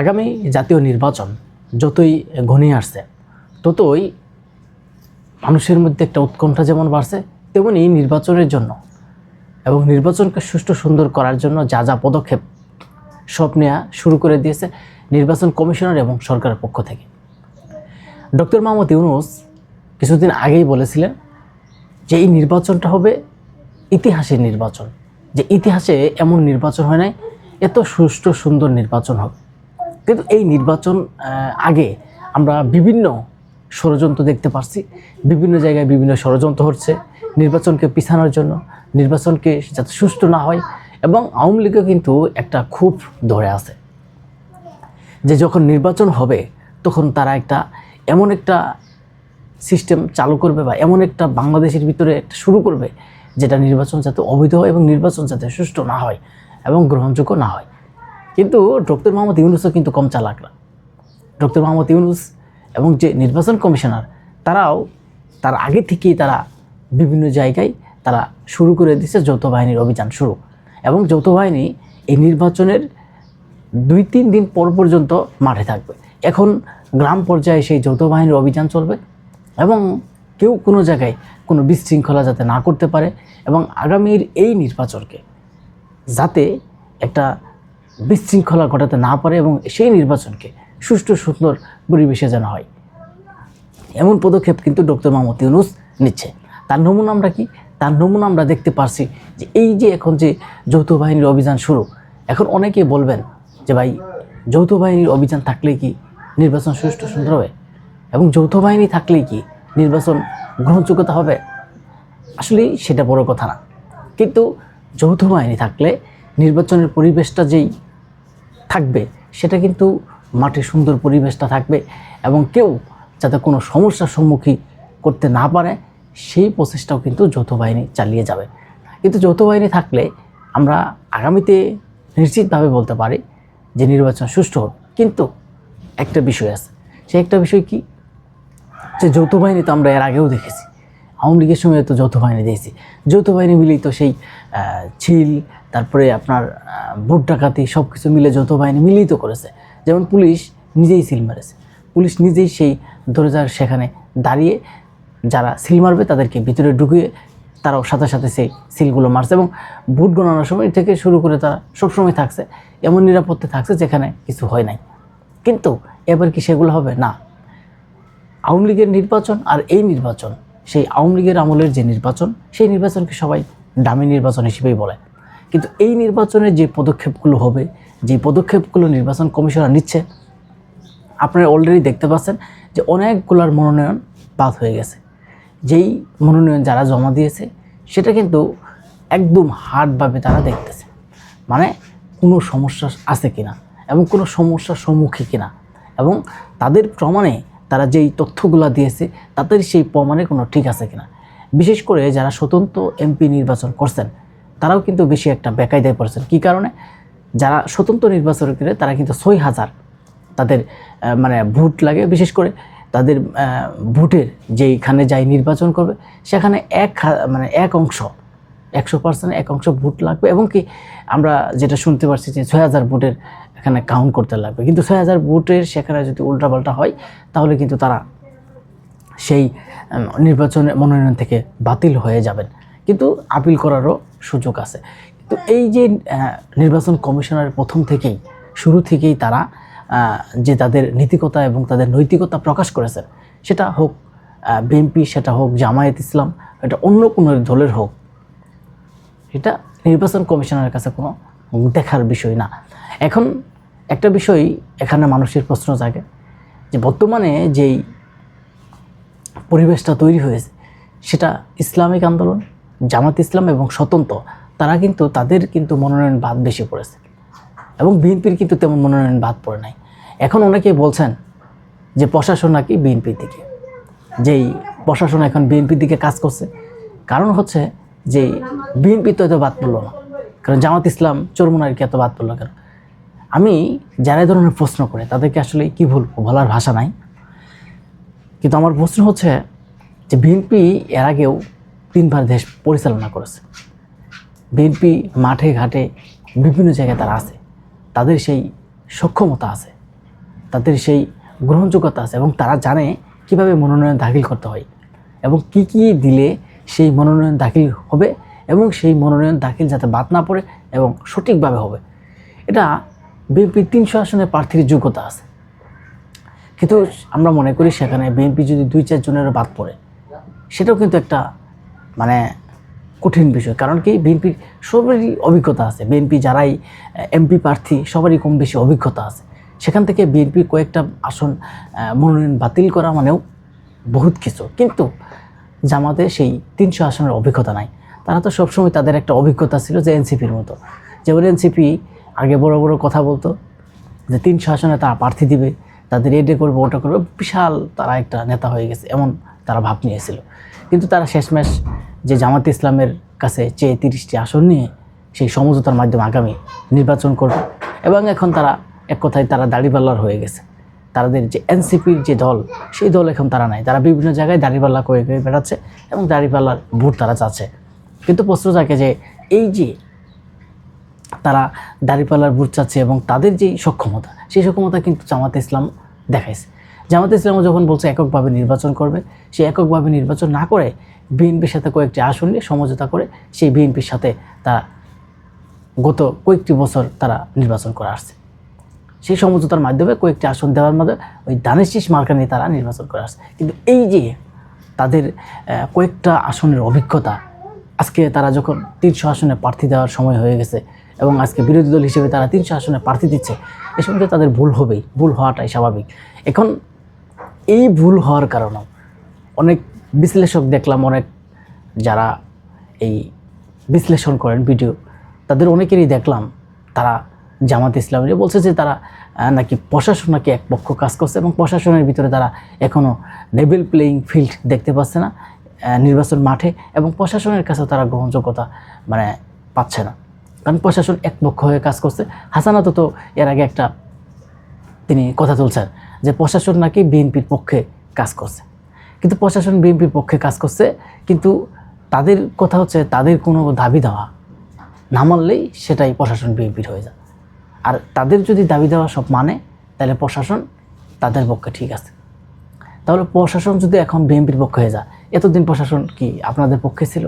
আগামী জাতীয় নির্বাচন যতই ঘনিয়ে আসছে, ততই মানুষের মধ্যে একটা উৎকণ্ঠা যেমন বাড়ছে, তেমনি নির্বাচনের জন্য এবং নির্বাচনকে সুষ্ঠু সুন্দর করার জন্য যা যা পদক্ষেপ সব নেওয়া শুরু করে দিয়েছে নির্বাচন কমিশনার এবং সরকারের পক্ষ থেকে। ডক্টর মোহাম্মদ ইউনুস কিছুদিন আগেই বলেছিলেন যে এই নির্বাচনটা হবে ইতিহাসের নির্বাচন। যে ইতিহাসে এমন নির্বাচন হয় নাই, এত সুষ্ঠু সুন্দর নির্বাচন হবে। কিন্তু এই নির্বাচন আগে আমরা বিভিন্ন ষড়যন্ত্র দেখতে পারছি। বিভিন্ন জায়গায় বিভিন্ন ষড়যন্ত্র হচ্ছে। নির্বাচনকে পিছানোর জন্য, নির্বাচনকে যাতে সুষ্ঠু না হয় এবং আওয়ামী লীগও কিন্তু একটা খুব ধরে আছে। যে যখন নির্বাচন হবে, তখন তারা একটা এমন একটা সিস্টেম চালু করবে বা এমন একটা বাংলাদেশের ভিতরে একটা শুরু করবে, যেটা নির্বাচন যাতে অবৈধ হয় এবং নির্বাচন যাতে সুষ্ঠু না হয় এবং গ্রহণযোগ্য না হয়। কিন্তু ডক্টর মোহাম্মদ ইউনুসও কিন্তু কম চালাক না। ডক্টর মোহাম্মদ ইউনুস এবং যে নির্বাচন কমিশনার, তারাও তার আগে থেকেই তারা বিভিন্ন জায়গায় তারা শুরু করে দিচ্ছে যৌথ বাহিনীর অভিযান শুরু। এবং যৌথ বাহিনী এই নির্বাচনের দুই তিন দিন পর পর্যন্ত মাঠে থাকবে। এখন গ্রাম পর্যায়ে সেই যৌথ বাহিনীর অভিযান চলবে এবং কেউ কোনো জায়গায় কোনো বিশৃঙ্খলা যাতে না করতে পারে এবং আগামীর এই নির্বাচনকে যাতে একটা বিশৃঙ্খলা ঘটাতে না পারে এবং সেই নির্বাচনকে সুষ্ঠু, সুন্দর পরিবেশে যেন হয়। এমন পদক্ষেপ কিন্তু ডক্টর মোহাম্মদ ইউনুস নিচ্ছে। তার নমুনা আমরা কি? তার নমুনা আমরা দেখতে পারছি যে এই যে এখন যে যৌথ বাহিনীর অভিযান শুরু, এখন অনেকে বলবেন যে ভাই, যৌথ বাহিনীর অভিযান থাকলে কি নির্বাচন সুষ্ঠু, সুন্দর হবে? এবং যৌথ বাহিনী থাকলেই কি নির্বাচন গ্রহণযোগ্যতা হবে? আসলে সেটা বড় কথা না। কিন্তু যৌথ বাহিনী থাকলে নির্বাচনের পরিবেশটা যেই থাকবে, সেটা কিন্তু মাঠে সুন্দর পরিবেশটা থাকবে এবং কেউ যাতে কোনো সমস্যার সম্মুখীন করতে না পারে, সেই প্রচেষ্টাও কিন্তু যৌথ বাহিনী চালিয়ে যাবে। কিন্তু যৌথ বাহিনী থাকলে আমরা আগামীতে নিশ্চিতভাবে বলতে পারি যে নির্বাচন সুষ্ঠু হবে। কিন্তু একটা বিষয় আছে, সেই একটা বিষয় কি? যে যৌথ বাহিনী তো আমরা এর আগেও দেখেছি। আওয়ামী লীগের সময় তো যৌথ বাহিনী দেখেছি। যৌথ বাহিনী মিলেই তো সেই ছিল, তারপরে আপনার ভোট ডাকাতি সব কিছু মিলে যৌথ বাহিনী মিলেই তো করেছে। যেমন পুলিশ নিজেই সিল মেরেছে। পুলিশ নিজেই সেই ধরে যার সেখানে দাঁড়িয়ে যারা সিল মারবে তাদেরকে ভিতরে ঢুকিয়ে তারাও সাথে সাথে সেই সিলগুলো মারছে এবং ভোট গণনার সময় থেকে শুরু করে তারা সবসময় থাকছে, এমন নিরাপত্তা থাকছে যেখানে কিছু হয় নাই। কিন্তু এবার কি সেগুলো হবে? না। আওয়ামী লীগের নির্বাচন আর এই নির্বাচন সেই আওয়ামী লীগের আমলের যে নির্বাচন, সেই নির্বাচনকে সবাই দামি নির্বাচন হিসেবেই বলে। কিন্তু এই নির্বাচনের যে পদক্ষেপগুলো হবে, যে পদক্ষেপগুলো নির্বাচন কমিশনার নিচ্ছে, আপনারা অলরেডি দেখতে পাচ্ছেন যে অনেকগুলোর মনোনয়ন বাদ হয়ে গেছে। যেই মনোনয়ন যারা জমা দিয়েছে, সেটা কিন্তু একদম হার্ডভাবে তারা দেখতেছে। মানে কোনো সমস্যা আছে কিনা এবং কোনো সমস্যার সম্মুখীন কিনা এবং তাদের প্রমাণে তারা যেই তথ্যগুলো দিয়েছে, তাদের সেই প্রমাণে কোনো ঠিক আছে কিনা। বিশেষ করে যারা স্বতন্ত্র এমপি নির্বাচন করছেন, তারাও কিন্তু বেশি একটা বেকায়দায় পড়েছেন। কী কারণে? যারা স্বতন্ত্র নির্বাচন করে, তারা কিন্তু ছয় হাজার তাদের মানে ভোট লাগে। বিশেষ করে তাদের ভোটের যেইখানে যাই নির্বাচন করবে, সেখানে এক মানে এক অংশ একশো পার্সেন্ট এক অংশ ভোট লাগবে এবং কি আমরা যেটা শুনতে পারছি যে ছয় হাজার ভোটের এখানে কাউন্ট করতে লাগবে। কিন্তু ছয় হাজার ভোটের সেখানে যদি উল্টাপাল্টা হয়, তাহলে কিন্তু তারা সেই নির্বাচনে মনোনয়ন থেকে বাতিল হয়ে যাবেন। কিন্তু আপিল করারও সুযোগ আছে। কিন্তু এই যে নির্বাচন কমিশনার প্রথম থেকেই, শুরু থেকেই তারা যে তাদের নীতিকতা এবং তাদের নৈতিকতা প্রকাশ করেছেন, সেটা হোক বিএনপি, সেটা হোক জামায়াত ইসলাম, এটা অন্য কোনো দলের হোক এটা নির্বাচন কমিশনের কাছে কোনো দেখার বিষয় না। এখন একটা বিষয় এখানে মানুষের প্রশ্ন জাগে যে বর্তমানে যেই পরিবেশটা তৈরি হয়েছে, সেটা ইসলামিক আন্দোলন, জামাত ইসলাম এবং স্বতন্ত্র, তারা কিন্তু তাদের কিন্তু মনোনয়ন বাদ বেশি পড়েছে। এবং বিএনপির কিন্তু তেমন মনোনয়ন বাদ পড়ে নাই। এখন অনেকে বলছেন যে প্রশাসন নাকি বিএনপির দিকে। যেই প্রশাসন এখন বিএনপির দিকে কাজ করছে, কারণ হচ্ছে যে বিএনপি তো এত বাদ পড়ল না। কারণ জামাত ইসলাম চরমুনারকে এত বাদ পড়ল কেন? আমি যারা ধরনের প্রশ্ন করে, তাদেরকে আসলে কি বলব বলার ভাষা নাই। কিন্তু আমার প্রশ্ন হচ্ছে যে বিএনপি এর আগেও তিনবার দেশ পরিচালনা করেছে। বিএনপি মাঠে ঘাটে বিভিন্ন জায়গায় তারা আছে। তাদের সেই সক্ষমতা আছে। তাদের সেই গ্রহণযোগ্যতা আছে এবং তারা জানে কীভাবে মনোনয়ন দাখিল করতে হয় এবং কি কি দিলে সেই মনোনয়ন দাখিল হবে এবং সেই মনোনয়ন দাখিল যাতে বাদ না পড়ে এবং সঠিকভাবে হবে। এটা বিএনপি তিনশো আসনের প্রার্থীর যোগ্যতা আছে। কিন্তু আমরা মনে করি সেখানে বিএনপি যদি দুই চারজনেরও বাদ পড়ে, সেটাও কিন্তু একটা মানে কঠিন বিষয়। কারণ কি বিএনপির সবারই অভিজ্ঞতা আছে। বিএনপি যারাই এমপি প্রার্থী, সবারই কম বেশি অভিজ্ঞতা আছে। সেখান থেকে বিএনপি কয়েকটা আসন মনোনয়ন বাতিল করা মানেও বহুত কিছু। কিন্তু জামাতে সেই তিনশো আসনের অভিজ্ঞতা নাই। তারা তো সবসময় তাদের একটা অভিজ্ঞতা ছিল যে এনসিপির মতো। যেমন এনসিপি আগে বড় বড় কথা বলতো যে তিনশো আসনে তারা প্রার্থী দিবে, তাদের এডে করবে ওটা করবে, বিশাল তারা একটা নেতা হয়ে গেছে, এমন তারা ভাব নিয়েছিল। কিন্তু তারা শেষমেশ যে জামাত ইসলামের কাছে চেয়ে তিরিশটি আসন নিয়ে সেই সমঝোতার মাধ্যমে আগামী নির্বাচন করবে। এবং এখন তারা এক কথায় তারা দাড়িপাল্লার হয়ে গেছে। তাদের যে এনসিপির যে দল, সেই দল এখন তারা নাই। তারা বিভিন্ন জায়গায় দাড়িপাল্লা করে করে বেড়াচ্ছে এবং দাঁড়িপাল্লার ভোট তারা চাচ্ছে। কিন্তু প্রশ্ন থাকে যে, এই যে তারা দাঁড়িপাল্লার বুট চাচ্ছে এবং তাদের যেই সক্ষমতা, সেই সক্ষমতা কিন্তু জামাতে ইসলাম দেখাইছে। জামাতে ইসলামও যখন বলছে এককভাবে নির্বাচন করবে, সে এককভাবে নির্বাচন না করে বিএনপির সাথে কয়েকটি আসন নিয়ে সমঝোতা করে সেই বিএনপির সাথে তারা গত কয়েকটি বছর তারা নির্বাচন করে আসছে। সেই সমঝোতার মাধ্যমে কয়েকটি আসন দেওয়ার মাধ্যমে ওই দানের শীষ মার্কা নিয়ে তারা নির্বাচন করে আসছে। কিন্তু এই যে তাদের কয়েকটা আসনের অভিজ্ঞতা, আজকে তারা যখন তিনশো আসনে প্রার্থী দেওয়ার সময় হয়ে গেছে এবং আজকে বিরোধী দল হিসেবে তারা তিনশো আসনে প্রার্থী দিচ্ছে, এ সময় তাদের ভুল হবেই, ভুল হওয়াটাই স্বাভাবিক। এখন এই ভুল হওয়ার কারণেও অনেক বিশ্লেষক দেখলাম, অনেক যারা এই বিশ্লেষণ করেন ভিডিও, তাদের অনেকেরই দেখলাম তারা জামাত ইসলামী বলছে যে তারা নাকি প্রশাসন নাকি এক পক্ষ কাজ করছে এবং প্রশাসনের ভিতরে তারা এখনও লেভেল প্লেয়িং ফিল্ড দেখতে পাচ্ছে না নির্বাচন মাঠে এবং প্রশাসনের কাছে তারা গ্রহণযোগ্যতা মানে পাচ্ছে না। কারণ প্রশাসন এক পক্ষ হয়ে কাজ করছে। হাসানাতো তো এর আগে একটা তিনি কথা তুলছেন যে প্রশাসন নাকি বিএনপির পক্ষে কাজ করছে। কিন্তু প্রশাসন বিএনপির পক্ষে কাজ করছে, কিন্তু তাদের কথা হচ্ছে তাদের কোনো দাবি দেওয়া না মানলেই সেটাই প্রশাসন বিএনপির হয়ে যায়। আর তাদের যদি দাবি দেওয়া সব মানে তাহলে প্রশাসন তাদের পক্ষে ঠিক আছে। তাহলে প্রশাসন যদি এখন বিএনপির পক্ষে হয়ে যায়, এতদিন প্রশাসন কি আপনাদের পক্ষে ছিল?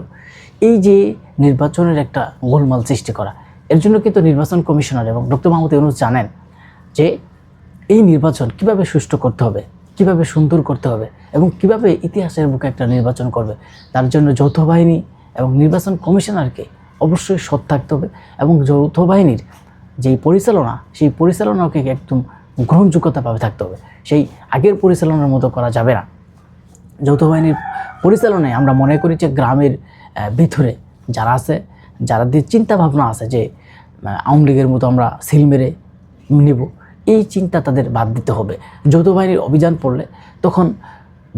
এই যে নির্বাচনের একটা গোলমাল সৃষ্টি করা, এর জন্য কিন্তু নির্বাচন কমিশনার এবং ডক্টর মাহমুদ ইউনুস জানেন যে এই নির্বাচন কীভাবে সুষ্ঠু করতে হবে, কীভাবে সুন্দর করতে হবে এবং কীভাবে ইতিহাসের বুকে একটা নির্বাচন করবে, তার জন্য যৌথ বাহিনী এবং নির্বাচন কমিশনারকে অবশ্যই সৎ থাকতে হবে এবং যৌথ বাহিনীর যেই পরিচালনা, সেই পরিচালনাকে একদম গ্রহণযোগ্যতাভাবে থাকতে হবে। সেই আগের পরিচালনার মতো করা যাবে না। যৌথ বাহিনীর পরিচালনায় আমরা মনে করি যে গ্রামের ভিতরে যারা আছে, যারা চিন্তা ভাবনা আছে যে আওয়ামী লীগের মতো আমরা সিল মেরে নেব, এই চিন্তা তাদের বাদ দিতে হবে। যৌথ বাহিনীর অভিযান পড়লে তখন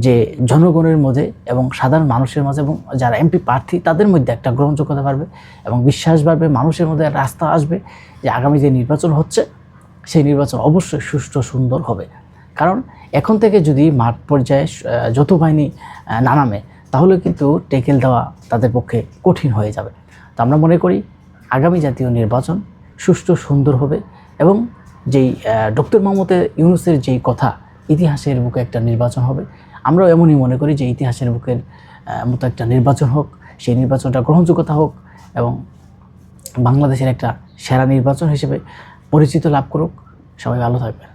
যে জনগণের মধ্যে এবং সাধারণ মানুষের মাঝে এবং যারা এমপি প্রার্থী, তাদের মধ্যে একটা গ্রহণযোগ্যতা বাড়বে এবং বিশ্বাস বাড়বে, মানুষের মধ্যে রাস্তা আসবে যে আগামী যে নির্বাচন হচ্ছে, সেই নির্বাচন অবশ্যই সুষ্ঠু, সুন্দর হবে। কারণ এখন থেকে যদি মাঠ পর্যায়ে যৌথ বাহিনী না নামে, তাহলে কিন্তু টেকেল দেওয়া তাদের পক্ষে কঠিন হয়ে যাবে। তো আমরা মনে করি আগামী জাতীয় নির্বাচন সুষ্ঠু, সুন্দর হবে এবং যেই ডক্টর মোহাম্মদ ইউনুসের যেই কথা, ইতিহাসের বুকে একটা নির্বাচন হবে। আমরাও এমনই মনে করি যে ইতিহাসের বুকের মতো একটা নির্বাচন হোক, সেই নির্বাচনটা গ্রহণযোগ্যতা হোক এবং বাংলাদেশের একটা সেরা নির্বাচন হিসেবে পরিচিত লাভ করুক। সবাই ভালো থাকবেন।